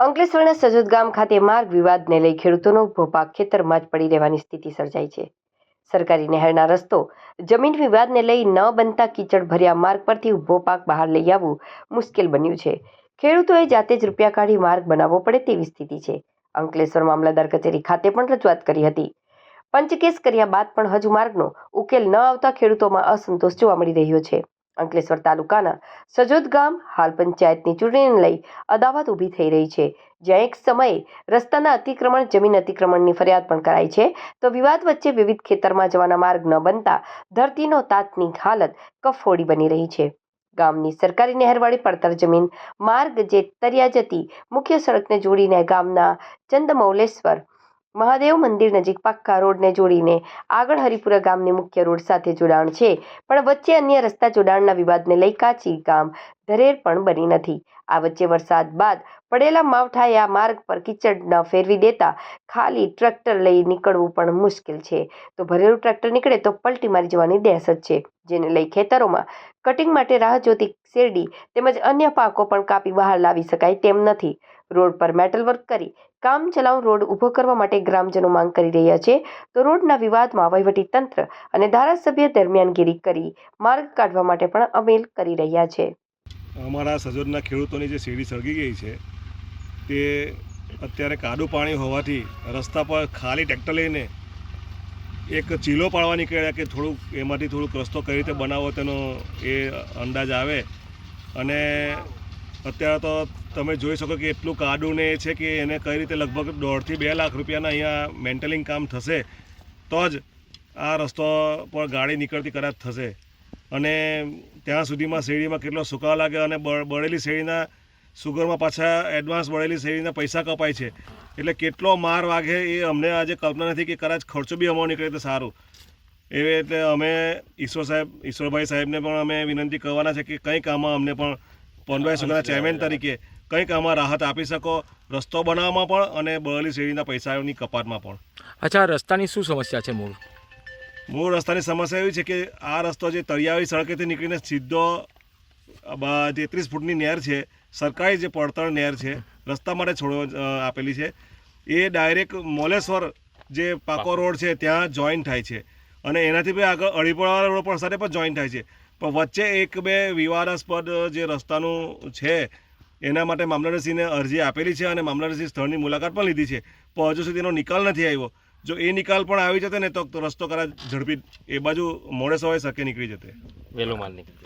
અંકલેશ્વરના સજોદ ગામ ખાતે માર્ગ વિવાદને લઈ ખેડૂતોનો ઊભો પાક ખેતરમાં જ પડી રહેવાની સ્થિતિ સર્જાઈ છે. સરકારી નહેરના રસ્તો, જમીન વિવાદને લઈ ન બનતા કીચડ ભર્યા માર્ગ પરથી ઊભો પાક બહાર લઈ આવવું મુશ્કેલ બન્યું છે. ખેડૂતોએ જાતે જ રૂપિયા કાઢી માર્ગ બનાવવો પડે તેવી સ્થિતિ છે. અંકલેશ્વર મામલતદાર કચેરી ખાતે પણ રજૂઆત કરી હતી. પંચકેસ કર્યા બાદ પણ હજુ માર્ગનો ઉકેલ ન આવતા ખેડૂતોમાં અસંતોષ જોવા મળી રહ્યો છે. અંકલેશ્વર તાલુકાના સજોદ ગામ હાલ પંચાયતની ચૂંટણીને લઈ અદાવત ઊભી થઈ રહી છે. જ્યાં એક સમયે રસ્તાના અતિક્રમણ, જમીન અતિક્રમણની ફરિયાદ પણ કરાઈ છે. તો વિવાદ વચ્ચે વિવિધ ખેતરમાં જવાના માર્ગ ન બનતા ધરતીનો તાતની હાલત કફોડી બની રહી છે. ગામની સરકારી નહેરવાળી પડતર જમીન, માર્ગ જે તરિયા જતી મુખ્ય સડકને જોડીને ગામના ચંદમૌલેશ્વર મહાદેવ મંદિર નજીક પાક્કા રોડને જોડીને આગળ હરિપુરા ગામની મુખ્ય રોડ સાથે જોડાણ છે. પણ વચ્ચે અન્ય રસ્તા જોડાણના વિવાદને લઈ કાચી ગામ ધરેર પણ બની નથી. આ વચ્ચે વરસાદ બાદ પડેલા માવઠાએ આ માર્ગ પર કિચડ ન ફેરવી દેતા ખાલી ટ્રેક્ટર લઈ નીકળવું પણ મુશ્કેલ છે. તો ભરેલું ટ્રેક્ટર નીકળે તો પલટી મારી જવાની દહેશત છે, જેને લઈ ખેતરોમાં કટિંગ માટે રાહ જોતી શેરડી તેમજ અન્ય પાકો પણ કાપી બહાર લાવી શકાય તેમ નથી. રોડ પર મેટલ વર્ક કરી કામ ચલાઉ રોડ ઊભો કરવા માટે ગ્રામજનો માંગ કરી રહ્યા છે. તો રોડના વિવાદમાં વહીવટી તંત્ર અને ધારાસભ્ય દરમિયાનગીરી કરી માર્ગ કાઢવા માટે પણ અમેલ કરી રહ્યા છે. અમારા સજોદના ખેડૂતોની જે શેરી સળગી ગઈ છે, તે અત્યારે કાદુ પાણી હોવાથી રસ્તા પર ખાલી ટ્રેક્ટર લઈને એક ચીલો પાડવા નીકળ્યા કે થોડુંક એમાંથી થોડુંક રસ્તો કઈ રીતે બનાવો તેનો એ અંદાજ આવે. અને અત્યારે તો તમે જોઈ શકો કે એટલું કાડું ને એ છે કે એને કઈ રીતે લગભગ દોઢથી બે લાખ રૂપિયાના અહીંયા મેન્ટેલિંગ કામ થશે, તો જ આ રસ્તો પર ગાડી નીકળતી કદાચ થશે. અને ત્યાં સુધીમાં શેરડીમાં કેટલો સુકાવ લાગે અને બળેલી શેરડીના સુગરમાં પાછા એડવાન્સ બળેલી શેરડીના પૈસા કપાય છે. એટલે કેટલો માર વાગે એ અમને આજે કલ્પના નથી કે કદાચ ખર્ચો બી અમારો નીકળે તો સારું. એવી એટલે અમે ઈશ્વર સાહેબ, ઈશ્વરભાઈ સાહેબને પણ અમે વિનંતી કરવાના છે કે કંઈક આમાં અમને પણ પંદરભાઈ સુગરના ચેરમેન તરીકે કંઈક આમાં રાહત આપી શકો રસ્તો બનાવવામાં પણ અને બળેલી શેરીના પૈસાની કપાતમાં પણ. અચ્છા રસ્તાની શું સમસ્યા છે મૂળ? મૂળ રસ્તાની સમસ્યા એવી છે કે આ રસ્તો જે તળિયાવી સડકેથી નીકળીને સીધો તેત્રીસ ફૂટની નહેર છે સરકારી જે પડતર નહેર છે રસ્તા માટે છોડો આપેલી છે. એ ડાયરેક્ટ મોલેશ્વર જે પાકો. રોડ છે ત્યાં જોઈન થાય છે. અને એનાથી બી આગળ અડીપોળાવાળા રોડ સાથે પણ જોઈન થાય છે. પણ વચ્ચે એક બે વિવાદાસ્પદ જે રસ્તાનું છે, એના માટે મામલતદારશ્રીને અરજી આપેલી છે અને મામલતદારશ્રી સ્થળની મુલાકાત પણ લીધી છે. પણ હજુ સુધી એનો નિકાલ નથી આવ્યો. જો એ નિકાલ પણ આવી જતો ને તો રસ્તો કદાચ ઝડપી એ બાજુ મોડે સવારે શકે નીકળી જતે. વહેલો માલ નીકળી